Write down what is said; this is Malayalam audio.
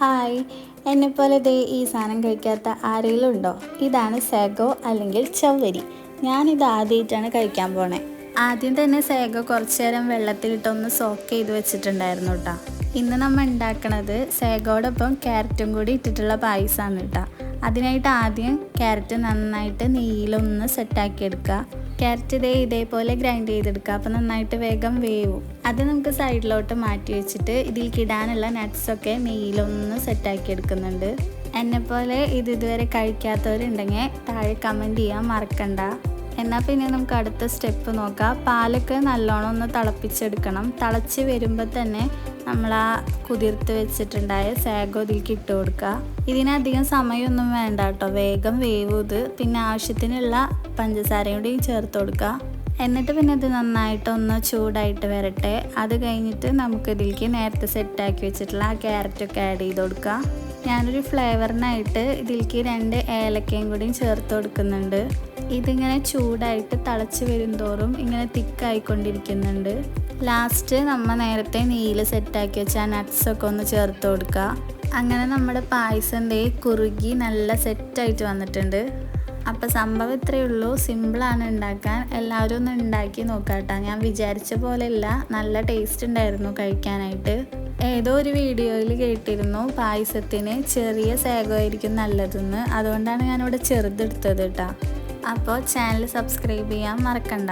ഹായ്. എന്നെപ്പോലെ ദേ ഈ സാധനം കഴിക്കാത്ത ആരെങ്കിലും ഉണ്ടോ? ഇതാണ് സേഗോ അല്ലെങ്കിൽ ചവ്വരി. ഞാനിത് ആദ്യമായിട്ടാണ് കഴിക്കാൻ പോണേ. ആദ്യം തന്നെ സേഗോ കുറച്ച് നേരം വെള്ളത്തിലിട്ടൊന്ന് സോക്ക് ചെയ്ത് വെച്ചിട്ടുണ്ടായിരുന്നു കേട്ടോ ഇന്ന് നമ്മൾ ഉണ്ടാക്കണത് സേഗോടൊപ്പം ക്യാരറ്റും കൂടി ഇട്ടിട്ടുള്ള പായസമാണ് കേട്ടോ അതിനായിട്ട് ആദ്യം ക്യാരറ്റ് നന്നായിട്ട് നെയ്യിലൊന്ന് സെറ്റാക്കി എടുക്കുക ക്യാരറ്റ് ഇതേ ഇതേപോലെ ഗ്രൈൻഡ് ചെയ്തെടുക്കുക. അപ്പോൾ നന്നായിട്ട് വേഗം വേവും. അത് നമുക്ക് സൈഡിലോട്ട് മാറ്റി വെച്ചിട്ട് ഇതിലേക്ക് ഇടാനുള്ള നട്ട്സൊക്കെ നെയ്യിലൊന്ന് സെറ്റാക്കി എടുക്കുന്നുണ്ട്. എന്നെപ്പോലെ ഇത് ഇതുവരെ കഴിക്കാത്തവരുണ്ടെങ്കിൽ താഴെ കമന്റ് ചെയ്യാൻ മറക്കണ്ട. എന്നാൽ പിന്നെ നമുക്ക് അടുത്ത സ്റ്റെപ്പ് നോക്കാം. പാലൊക്കെ നല്ലോണം ഒന്ന് തിളപ്പിച്ചെടുക്കണം. തിളച്ച് വരുമ്പോൾ തന്നെ നമ്മൾ ആ കുതിർത്ത് വെച്ചിട്ടുണ്ടായ സാഗോ ഇതിലേക്ക് ഇട്ട് കൊടുക്കുക ഇതിനധികം സമയമൊന്നും വേണ്ട കേട്ടോ. വേഗം വേവ് ഇത്. പിന്നെ ആവശ്യത്തിനുള്ള പഞ്ചസാരയും കൂടി ചേർത്ത് കൊടുക്കുക എന്നിട്ട് പിന്നെ ഇത് നന്നായിട്ടൊന്ന് ചൂടായിട്ട് വരട്ടെ. അത് കഴിഞ്ഞിട്ട് നമുക്ക് ഇതിലേക്ക് നേരത്തെ സെറ്റാക്കി വെച്ചിട്ടുള്ള ആ ക്യാരറ്റൊക്കെ ആഡ് ചെയ്ത് കൊടുക്കുക ഞാനൊരു ഫ്ലേവറിനായിട്ട് ഇതിലേക്ക് രണ്ട് ഏലക്കയും കൂടിയും ചേർത്ത് കൊടുക്കുന്നുണ്ട്. ഇതിങ്ങനെ ചൂടായിട്ട് തിളച്ച് വരുന്തോറും ഇങ്ങനെ തിക്കായിക്കൊണ്ടിരിക്കുന്നുണ്ട് ലാസ്റ്റ് നമ്മൾ നേരത്തെ നെയ്യിൽ സെറ്റാക്കി വെച്ച നട്ട്സൊക്കെ ഒന്ന് ചേർത്ത് കൊടുക്കുക അങ്ങനെ നമ്മുടെ പായസം ദേ കുറുകി നല്ല സെറ്റായിട്ട് വന്നിട്ടുണ്ട്. അപ്പോൾ സംഭവം ഇത്രയേ ഉള്ളൂ. സിമ്പിളാണ് ഉണ്ടാക്കാൻ. എല്ലാവരും ഒന്ന് ഉണ്ടാക്കി നോക്കാട്ടോ ഞാൻ വിചാരിച്ച പോലെയല്ല. നല്ല ടേസ്റ്റ് ഉണ്ടായിരുന്നു കഴിക്കാനായിട്ട്. ഏതോ ഒരു വീഡിയോയിൽ കേട്ടിരുന്നു പായസത്തിന് ചെറിയ സേകമായിരിക്കും നല്ലതെന്ന്. അതുകൊണ്ടാണ് ഞാനിവിടെ ചെറുതെടുത്തത് കേട്ടോ അപ്പോൾ ചാനൽ സബ്സ്ക്രൈബ് ചെയ്യാൻ മറക്കണ്ട.